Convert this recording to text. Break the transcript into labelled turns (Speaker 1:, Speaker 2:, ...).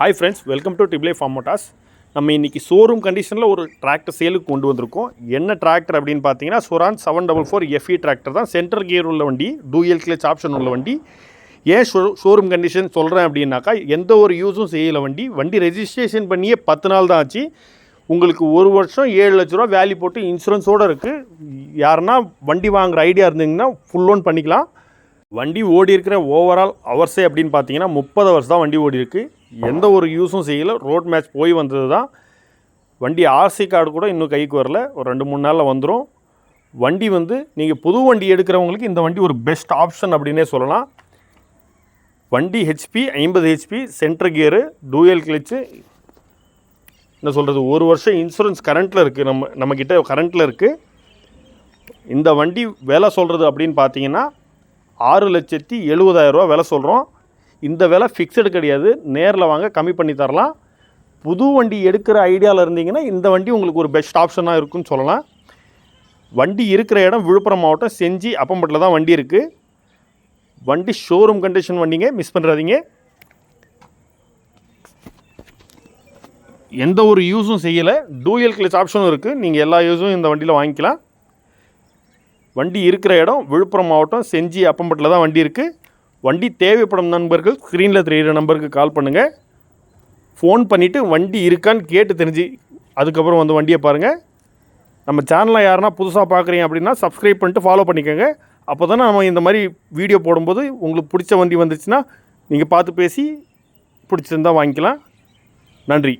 Speaker 1: Hi friends welcome to டிப்ளே farm motors நம்ம இன்றைக்கி ஷோரூம் கண்டிஷனில் ஒரு டிராக்டர் சேலுக்கு கொண்டு வந்திருக்கோம். என்ன டிராக்டர் அப்படின்னு பார்த்தீங்கன்னா Swaraj seven double four FE tractor தான். சென்டர் கியர் உள்ள வண்டி டூஎல் கிளச் ஆப்ஷன் உள்ள வண்டி. ஏன் ஷோ ஷோரூம் கண்டிஷன் சொல்கிறேன் அப்படின்னாக்கா எந்த ஒரு யூஸும் செய்யலை வண்டி. வண்டி ரெஜிஸ்ட்ரேஷன் பண்ணியே பத்து நாள் தான் ஆச்சு. உங்களுக்கு ஒரு வருஷம் ஏழு லட்ச ரூபா வேல்யூ போட்டு இன்சூரன்ஸோடு இருக்குது யாருன்னா வண்டி வாங்குகிற ஐடியா இருந்தீங்கன்னா ஃபுல் லோன் பண்ணிக்கலாம். வண்டி ஓடி இருக்கிற ஓவரால் ஹவர்ஸே அப்படின்னு பார்த்தீங்கன்னா முப்பது ஹவர்ஸ் தான் வண்டி ஓடி இருக்குது எந்த ஒரு யூஸும் செய்யலை. ரோட் மேட்ச் போய் வந்தது தான் வண்டி ஆர்சி கார்டு கூட இன்னும் கைக்கு வரல. ஒரு ரெண்டு மூணு நாளில் வந்துடும் வண்டி வந்து நீங்கள் புது வண்டி எடுக்கிறவங்களுக்கு இந்த வண்டி ஒரு பெஸ்ட் ஆப்ஷன் அப்படின்னே சொல்லலாம். வண்டி ஹெச்பி ஐம்பது HP centre gear dual clutch என்ன சொல்கிறது ஒரு வருஷம் இன்சூரன்ஸ் கரண்ட்டில் இருக்குது நம்ம நம்மக்கிட்ட கரண்ட்டில் இருக்குது இந்த வண்டி விலை சொல்கிறது அப்படின்னு பார்த்தீங்கன்னா ஆறு லட்சத்தி எழுபதாயிரரூவா விலை சொல்கிறோம் இந்த விலை ஃபிக்ஸடு கிடையாது. நேரில் வாங்க கம்மி பண்ணி தரலாம். புது வண்டி எடுக்கிற ஐடியாவில் இருந்தீங்கன்னா இந்த வண்டி உங்களுக்கு ஒரு பெஸ்ட் ஆப்ஷனாக இருக்குன்னு சொல்லலாம். வண்டி இருக்கிற இடம் விழுப்புரம் மாவட்டம் செஞ்சி அப்பம்பட்டில் தான் வண்டி இருக்குது வண்டி ஷோரூம் கண்டிஷன் வண்டிங்க மிஸ் பண்ணுறாதீங்க எந்த ஒரு யூஸும் செய்யலை. டூயல் கிளச் ஆப்ஷனும் இருக்குது நீங்கள் எல்லா யூஸும் இந்த வண்டியில் வாங்கிக்கலாம். வண்டி இருக்கிற இடம் விழுப்புரம் மாவட்டம் செஞ்சி அப்பம்பட்டில் தான் வண்டி இருக்குது வண்டி தேவைப்படும் நண்பர்கள் ஸ்க்ரீனில் தெரிகிற நம்பருக்கு கால் பண்ணுங்கள் ஃபோன் பண்ணிவிட்டு வண்டி இருக்கான்னு கேட்டு தெரிஞ்சு அதுக்கப்புறம் வந்து வண்டியை பாருங்கள் நம்ம சேனலை யாருன்னா புதுசாக பார்க்குறீங்க அப்படின்னா சப்ஸ்கிரைப் பண்ணிட்டு ஃபாலோ பண்ணிக்கோங்க. அப்போ தான் நம்ம இந்த மாதிரி வீடியோ போடும்போது உங்களுக்கு பிடிச்ச வண்டி வந்துச்சுன்னா நீங்கள் பார்த்து பேசி பிடிச்சிருந்தா வாங்கிக்கலாம். நன்றி.